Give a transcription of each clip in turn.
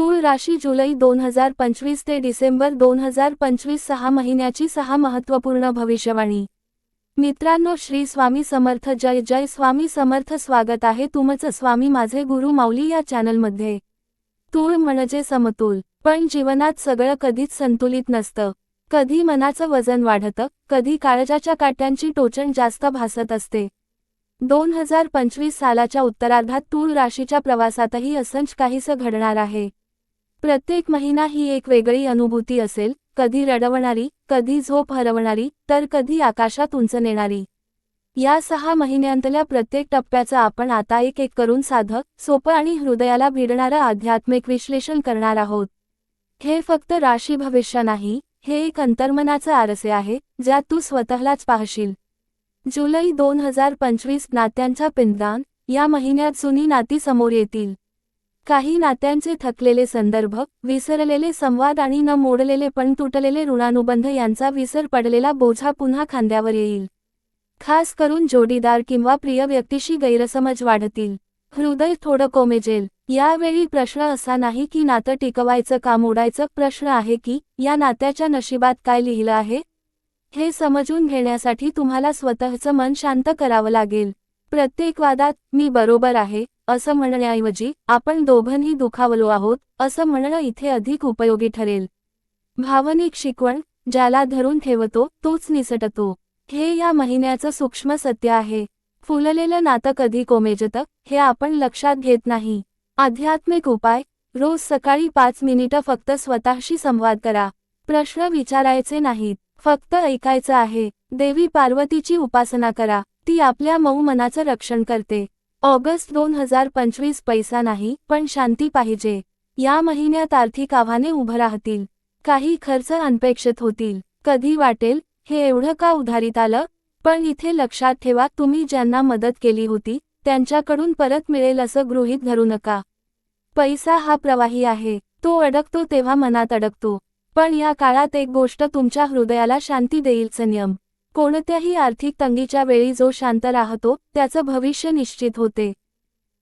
तूळ राशी जुलै दोन हजार पंचवीस ते डिसेंबर दोन हजार पंचवीस सहा महिन्याची सहा महत्त्वपूर्ण भविष्यवाणी. मित्रांनो श्री स्वामी समर्थ जय जय स्वामी समर्थ स्वागत आहे तुमचं स्वामी माझे गुरु माऊली या चॅनलमध्ये. तूळ म्हणजे समतोल पण जीवनात सगळं कधीच संतुलित नसतं. कधी मनाचं वजन वाढतं कधी काळजाच्या काट्यांची टोचण जास्त भासत असते. दोन हजार पंचवीस सालाच्या उत्तरार्धात तूळ राशीच्या प्रवासातही असंच काहीसं घडणार आहे. प्रत्येक महिना ही एक वेगळी अनुभूती असेल कधी रडवणारी कधी झोप हरवणारी तर कधी आकाशात उंच नेणारी. या सहा महिन्यांतल्या प्रत्येक टप्प्याचं आपण आता एक एक करून साधं सोपं आणि हृदयाला भिडणारं आध्यात्मिक विश्लेषण करणार आहोत. हे फक्त राशी भविष्य नाही हे एक अंतर्मनाचं आरसे आहे ज्यात तू स्वतःलाच पाहशील. जुलै दोन हजार पंचवीस नात्यांचा पिंदान या महिन्यात जुनी नाती समोर येतील. काही नात्यांचे थकलेले संदर्भ विसरलेले संवाद आणि न मोडलेले पण तुटलेले ऋणानुबंध यांचा विसर पडलेला बोझा पुन्हा खांद्यावर येईल. खास करून जोडीदार किंवा प्रिय व्यक्तीशी गैरसमज वाढतील. हृदय थोडं कोमेजेल. यावेळी प्रश्न असा नाही की नातं टिकवायचं का मोडायचं प्रश्न आहे की या नात्याच्या नशिबात काय लिहिलं आहे? हे समजून घेण्यासाठी तुम्हाला स्वतःचं मन शांत करावं लागेल. प्रत्येक वादात मी बरोबर आहे असं म्हणण्याऐवजी आपण दोघंही दुखावलो आहोत असं म्हणणं इथे अधिक उपयोगी ठरेल. भावनिक शिकवण ज्याला धरून ठेवतो तोच निसटतो. हे या महिन्याचं सूक्ष्म सत्य आहे. फुललेलं नातं कधी कोमेजतं हे आपण लक्षात घेत नाही. आध्यात्मिक उपाय रोज सकाळी पाच मिनिटं फक्त स्वतःशी संवाद करा. प्रश्न विचारायचे नाहीत फक्त ऐकायचं आहे. देवी पार्वतीची उपासना करा. ती आपल्या मऊ मनाचं रक्षण करते. ऑगस्ट दोन हजार पंचवीस पैसा नाही पण शांती पाहिजे. या महिन्यात आर्थिक आव्हाने उभं राहतील. काही खर्च अनपेक्षित होतील. कधी वाटेल हे एवढं का उधारीत आलं? पण इथे लक्षात ठेवा तुम्ही ज्यांना मदत केली होती त्यांच्याकडून परत मिळेल असं गृहीत धरू नका. पैसा हा प्रवाही आहे. तो अडकतो तेव्हा मनात अडकतो. पण या काळात एक गोष्ट तुमच्या हृदयाला शांती देईल संयम. कोणत्याही आर्थिक तंगीच्या वेळी जो शांत राहतो त्याचं भविष्य निश्चित होते.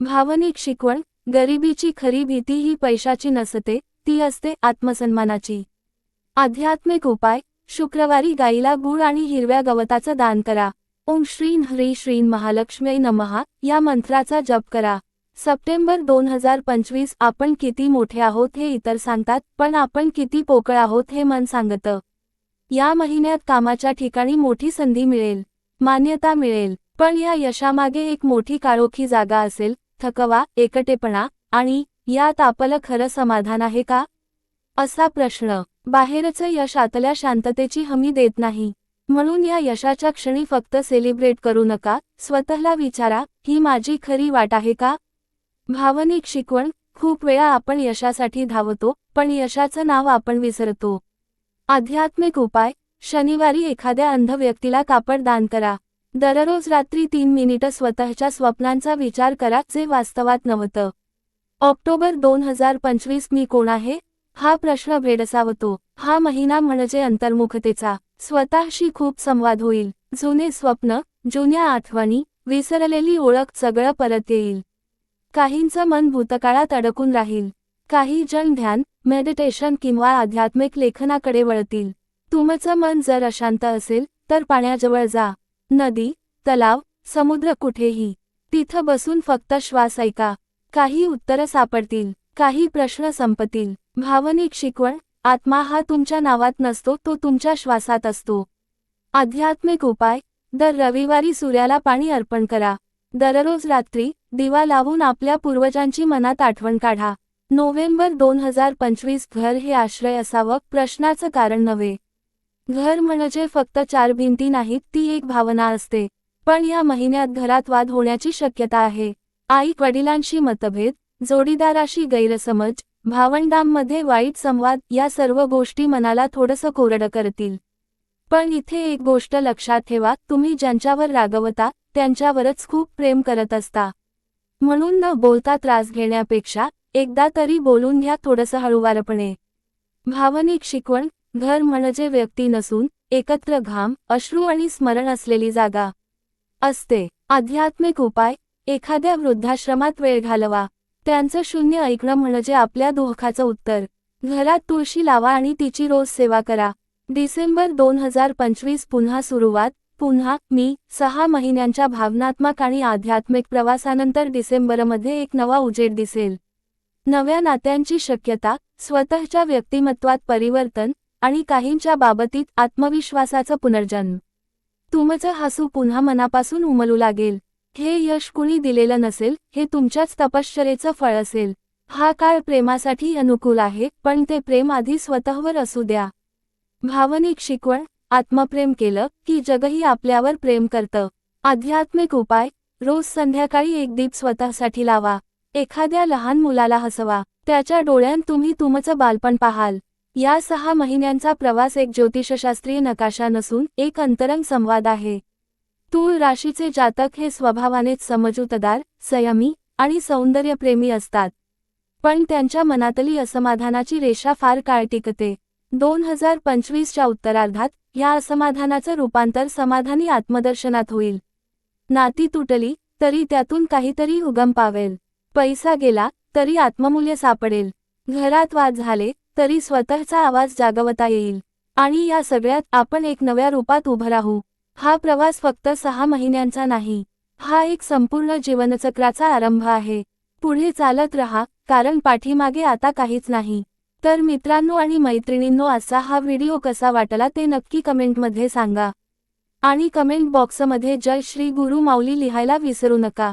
भावनिक शिकवण गरिबीची खरी भीती ही पैशाची नसते ती असते आत्मसन्मानाची. आध्यात्मिक उपाय शुक्रवारी गाईला गुळ आणि हिरव्या गवताचं दान करा. ओम श्रीन हरी श्रीन महालक्ष्मी नमहा या मंत्राचा जप करा. सप्टेंबर दोन हजार पंचवीस आपण किती मोठे आहोत हे इतर सांगतात पण आपण किती पोकळ आहोत हे मन सांगतं. या महिन्यात कामाच्या ठिकाणी मोठी संधी मिळेल मान्यता मिळेल. पण या यशामागे एक मोठी काळोखी जागा असेल थकवा एकटेपणा आणि यात आपलं खरं समाधान आहे का? असा प्रश्न. बाहेरचं यश आतल्या शांततेची हमी देत नाही. म्हणून या यशाच्या क्षणी फक्त सेलिब्रेट करू नका स्वतःला विचारा ही माझी खरी वाट आहे का? भावनिक शिकवण. खूप वेळा आपण यशासाठी धावतो पण यशाचं नाव आपण विसरतो. आध्यात्मिक उपाय. शनिवारी एखाद्या अंध व्यक्तीला कापड दान करा. दररोज रात्री तीन मिनिटं स्वतःच्या स्वप्नांचा विचार करा जे वास्तवात नव्हतं. ऑक्टोबर दोन हजार पंचवीस मी कोण आहे? हा प्रश्न भेडसावतो. हा महिना म्हणजे अंतर्मुखतेचा. स्वतःशी खूप संवाद होईल. जुने स्वप्न जुन्या आठवणी विसरलेली ओळख सगळं परत येईल. काहींचं मन भूतकाळात अडकून राहील. काही जण ध्यान मेडिटेशन किंवा आध्यात्मिक लेखनाकडे वळतील. तुमचं मन जर अशांत असेल तर पाण्याजवळ जा. नदी तलाव समुद्र कुठेही. तिथं बसून फक्त श्वास ऐका. काही उत्तरं सापडतील काही प्रश्न संपतील. भावनिक शिकवण आत्मा हा तुमच्या नावात नसतो तो तुमच्या श्वासात असतो. आध्यात्मिक उपाय दर रविवारी सूर्याला पाणी अर्पण करा. दररोज रात्री दिवा लावून आपल्या पूर्वजांची मनात आठवण काढा. नोव्हेंबर दोन हजार पंचवीस घर हे आश्रय असावं प्रश्नाचं कारण नव्हे. घर म्हणजे फक्त चार भिंती नाहीत ती एक भावना असते. पण या महिन्यात घरात वाद होण्याची शक्यता आहे. आई वडिलांशी मतभेद जोडीदाराशी गैरसमज भावंडांमध्ये वाईट संवाद या सर्व गोष्टी मनाला थोडंसं कोरडं करतील. पण इथे एक गोष्ट लक्षात ठेवा तुम्ही ज्यांच्यावर रागवता त्यांच्यावरच खूप प्रेम करत असता. म्हणून न बोलता त्रास घेण्यापेक्षा एकदा तरी बोलून घ्या थोडंसं हळूवारपणे. भावनिक शिकवण घर म्हणजे व्यक्ती नसून एकत्र घाम अश्रू आणि स्मरण असलेली जागा असते. आध्यात्मिक उपाय एखाद्या वृद्धाश्रमात वेळ घालवा. त्यांचं शून्य ऐकणं म्हणजे आपल्या दोखाचं उत्तर. घरात तुळशी लावा आणि तिची रोज सेवा करा. डिसेंबर दोन हजार पंचवीस पुन्हा सुरुवात पुन्हा मी सहा महिन्यांच्या भावनात्मक आणि आध्यात्मिक प्रवासानंतर डिसेंबरमध्ये एक नवा उजेड दिसेल. नव्या नात्यांची शक्यता स्वतःच्या व्यक्तिमत्वात परिवर्तन आणि काहींच्या बाबतीत आत्मविश्वासाचं पुनर्जन्म. तुमचं हसू पुन्हा मनापासून उमलू लागेल. हे यश कुणी दिलेलं नसेल हे तुमच्याच तपश्चरेचं फळ असेल. हा काळ प्रेमासाठी अनुकूल आहे पण ते प्रेम आधी स्वतःवर असू द्या. भावनिक शिकवण आत्मप्रेम केलं की जगही आपल्यावर प्रेम करतं. आध्यात्मिक उपाय रोज संध्याकाळी एक दीप स्वतःसाठी लावा. एखाद्या लहान मुलाला हसवा. त्याच्या डोळ्यात तुम्ही तुमचं बालपण पाहाल. या सहा महिन्यांचा प्रवास एक ज्योतिषशास्त्रीय नकाशा नसून एक अंतरंग संवाद आहे. तूळ राशीचे जातक हे स्वभावानेच समजूतदार संयमी आणि सौंदर्यप्रेमी असतात. पण त्यांच्या मनातली असमाधानाची रेषा फार काळ टिकते. दोन हजार पंचवीसच्या उत्तरार्धात या असमाधानाचं रूपांतर समाधानी आत्मदर्शनात होईल. नाती तुटली तरी त्यातून काहीतरी उगम पावेल. पैसा गेला तरी आत्ममूल्य सापडेल. घरात वाद झाले तरी स्वतःचा आवाज जागवता येईल. आणि या सगळ्यात आपण एक नव्या रूपात उभं राहू. हा प्रवास फक्त सहा महिन्यांचा नाही. हा एक संपूर्ण जीवनचक्राचा आरंभ आहे. पुढे चालत रहा कारण पाठीमागे आता काहीच नाही. तर मित्रांनो आणि मैत्रिणींनो असा हा व्हिडिओ कसा वाटला ते नक्की कमेंटमध्ये सांगा. आणि कमेंट बॉक्समध्ये जय श्री गुरु माऊली लिहायला विसरू नका.